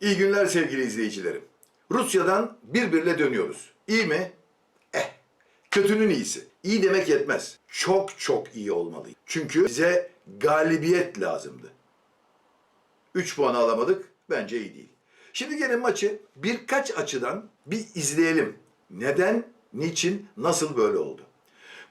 İyi günler sevgili izleyicilerim. Rusya'dan birbirle dönüyoruz. İyi mi? Eh, kötünün iyisi. İyi demek yetmez. Çok çok iyi olmalı. Çünkü bize galibiyet lazımdı. 3 puan alamadık. Bence iyi değil. Şimdi gelin maçı birkaç açıdan bir izleyelim. Neden, niçin, nasıl böyle oldu?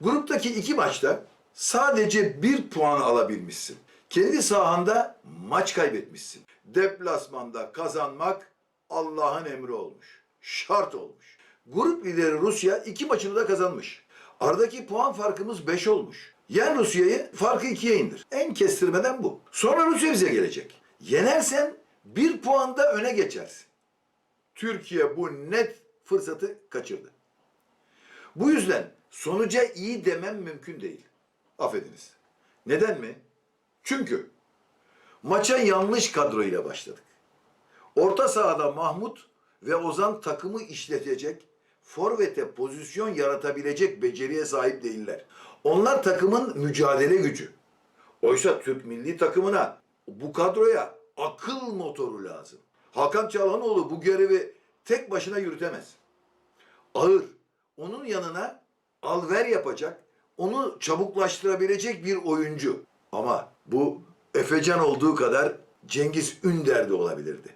Gruptaki iki maçta sadece bir puan alabilmişsin. Kendi sahanda maç kaybetmişsin. Deplasmanda kazanmak Allah'ın emri olmuş. Şart olmuş. Grup lideri Rusya iki maçını da kazanmış. Aradaki puan farkımız 5 olmuş. Yen Rusya'yı farkı ikiye indir. En kestirmeden bu. Sonra Rusya bize gelecek. Yenersen bir puanda öne geçersin. Türkiye bu net fırsatı kaçırdı. Bu yüzden sonuca iyi demem mümkün değil. Affediniz. Neden mi? Çünkü maça yanlış kadroyla başladık. Orta sahada Mahmut ve Ozan takımı işletecek, forvete pozisyon yaratabilecek beceriye sahip değiller. Onlar takımın mücadele gücü. Oysa Türk milli takımına bu kadroya akıl motoru lazım. Hakan Çalhanoğlu bu görevi tek başına yürütemez ağır. Onun yanına alver yapacak, onu çabuklaştırabilecek bir oyuncu. Ama bu Efecan olduğu kadar Cengiz Ünder de olabilirdi.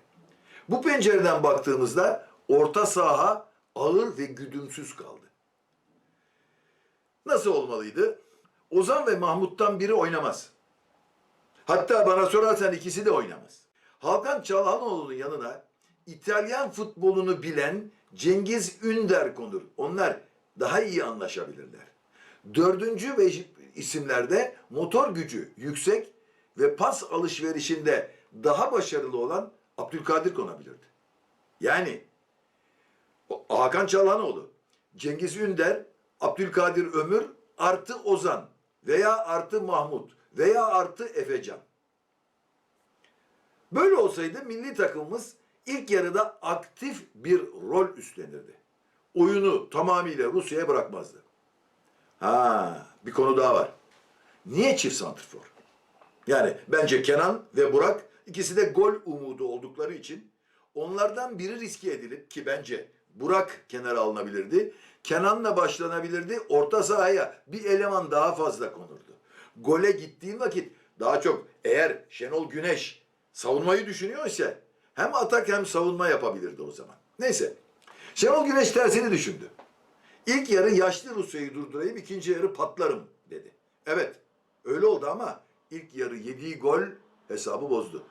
Bu pencereden baktığımızda orta saha ağır ve güdümsüz kaldı. Nasıl olmalıydı? Ozan ve Mahmut'tan biri oynamaz. Hatta bana sorarsan ikisi de oynamaz. Hakan Çalhanoğlu'nun yanına İtalyan futbolunu bilen Cengiz Ünder konur. Onlar daha iyi anlaşabilirler. Dördüncü ve isimlerde motor gücü yüksek ve pas alışverişinde daha başarılı olan Abdülkadir konabilirdi. Yani Hakan Çalhanoğlu, Cengiz Ünder, Abdülkadir Ömür artı Ozan veya artı Mahmut veya artı Efecan. Böyle olsaydı milli takımımız ilk yarıda aktif bir rol üstlenirdi. Oyunu tamamıyla Rusya'ya bırakmazdı. Ha, bir konu daha var. Niye çift santrfor? Yani bence Kenan ve Burak ikisi de gol umudu oldukları için onlardan biri riske edilip ki bence Burak kenara alınabilirdi. Kenan'la başlanabilirdi. Orta sahaya bir eleman daha fazla konurdu. Gole gittiğin vakit daha çok eğer Şenol Güneş savunmayı düşünüyor ise hem atak hem savunma yapabilirdi o zaman. Neyse. Şenol Güneş tersini düşündü. İlk yarı yaşlı Rusya'yı durdurayım, ikinci yarı patlarım dedi. Evet, öyle oldu ama ilk yarı yediği gol hesabı bozdu.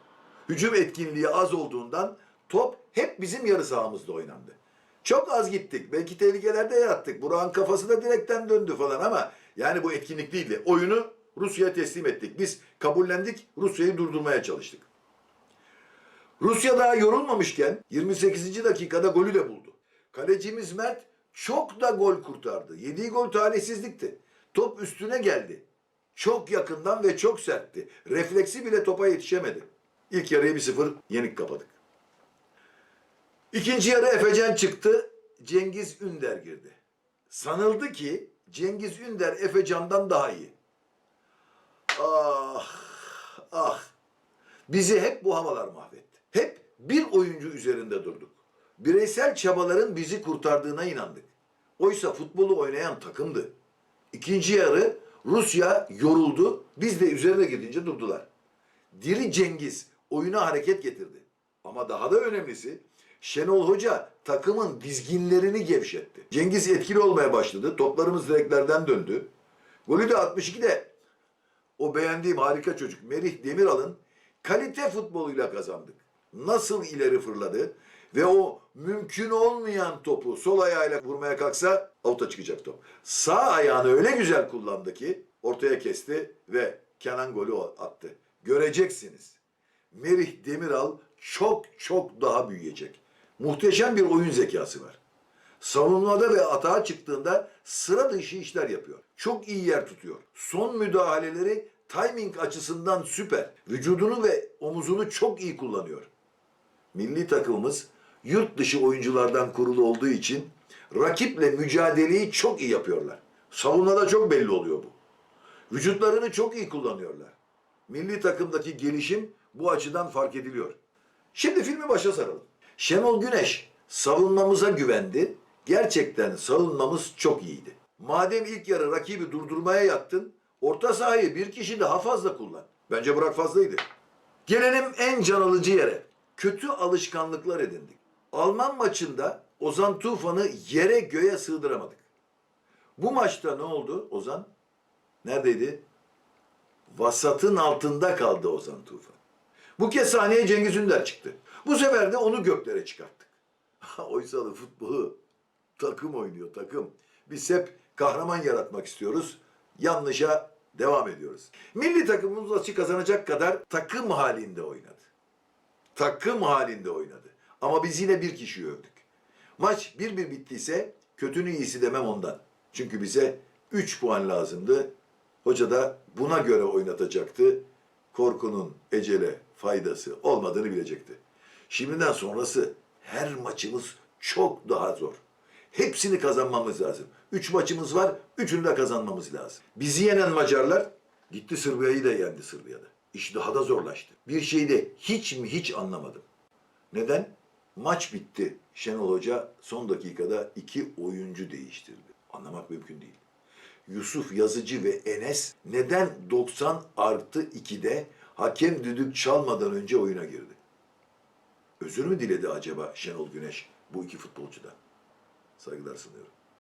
Hücum etkinliği az olduğundan top hep bizim yarı sahamızda oynandı. Çok az gittik. Belki tehlikelerde yarattık. Burak'ın kafası da direkten döndü falan ama yani bu etkinlik değildi. Oyunu Rusya'ya teslim ettik. Biz kabullendik. Rusya'yı durdurmaya çalıştık. Rusya daha yorulmamışken 28. dakikada golü de buldu. Kalecimiz Mert çok da gol kurtardı. Yediği gol talihsizlikti. Top üstüne geldi. Çok yakından ve çok sertti. Refleksi bile topa yetişemedi. İlk yarıyı 1-0 yenik kapadık. İkinci yarı Efecan çıktı. Cengiz Ünder girdi. Sanıldı ki Cengiz Ünder Efecan'dan daha iyi. Ah, ah. Bizi hep bu havalar mahvetti. Hep bir oyuncu üzerinde durduk. Bireysel çabaların bizi kurtardığına inandık. Oysa futbolu oynayan takımdı. İkinci yarı Rusya yoruldu. Biz de üzerine gidince durdular. Diri Cengiz oyuna hareket getirdi. Ama daha da önemlisi Şenol Hoca takımın dizginlerini gevşetti. Cengiz etkili olmaya başladı. Toplarımız direklerden döndü. Golü de 62'de o beğendiğim harika çocuk Merih Demiral'ın kalite futboluyla kazandık. Nasıl ileri fırladı ve o mümkün olmayan topu sol ayağıyla vurmaya kalksa avuta çıkacak top. Sağ ayağını öyle güzel kullandı ki ortaya kesti ve Kenan golü attı. Göreceksiniz. Merih Demiral çok çok daha büyüyecek. Muhteşem bir oyun zekası var. Savunmada ve atağa çıktığında sıra dışı işler yapıyor. Çok iyi yer tutuyor. Son müdahaleleri timing açısından süper. Vücudunu ve omuzunu çok iyi kullanıyor. Milli takımımız yurt dışı oyunculardan kurulu olduğu için rakiple mücadeleyi çok iyi yapıyorlar. Savunmada çok belli oluyor bu. Vücutlarını çok iyi kullanıyorlar. Milli takımdaki gelişim bu açıdan fark ediliyor. Şimdi filmi başa saralım. Şenol Güneş savunmamıza güvendi. Gerçekten savunmamız çok iyiydi. Madem ilk yarı rakibi durdurmaya yattın, orta sahayı bir kişi daha fazla kullan. Bence Burak fazlaydı. Gelelim en can alıcı yere. Kötü alışkanlıklar edindik. Alman maçında Ozan Tufan'ı yere göğe sığdıramadık. Bu maçta ne oldu Ozan? Neredeydi? Vasatın altında kaldı Ozan Tufan. Bu kez sahneye Cengiz Ünder çıktı. Bu sefer de onu göklere çıkarttık. Oysa da futbolu takım oynuyor takım. Biz hep kahraman yaratmak istiyoruz. Yanlışa devam ediyoruz. Milli takımımız maçı kazanacak kadar takım halinde oynadı. Takım halinde oynadı. Ama biz yine bir kişiyi övdük. Maç 1-1 bittiyse kötünün iyisi demem ondan. Çünkü bize 3 puan lazımdı. Hoca da buna göre oynatacaktı. Korkunun ecele faydası olmadığını bilecekti. Şimdiden sonrası her maçımız çok daha zor. Hepsini kazanmamız lazım. Üç maçımız var, üçünü de kazanmamız lazım. Bizi yenen Macarlar gitti Sırbia'yı da yendi Sırbia'da. İş daha da zorlaştı. Bir şeyi de hiç mi hiç anlamadım. Neden? Maç bitti. Şenol Hoca son dakikada iki oyuncu değiştirdi. Anlamak mümkün değil. Yusuf Yazıcı ve Enes neden 90 artı 2'de hakem düdük çalmadan önce oyuna girdi? Özür mü diledi acaba Şenol Güneş bu iki futbolcudan? Saygılar sunuyorum.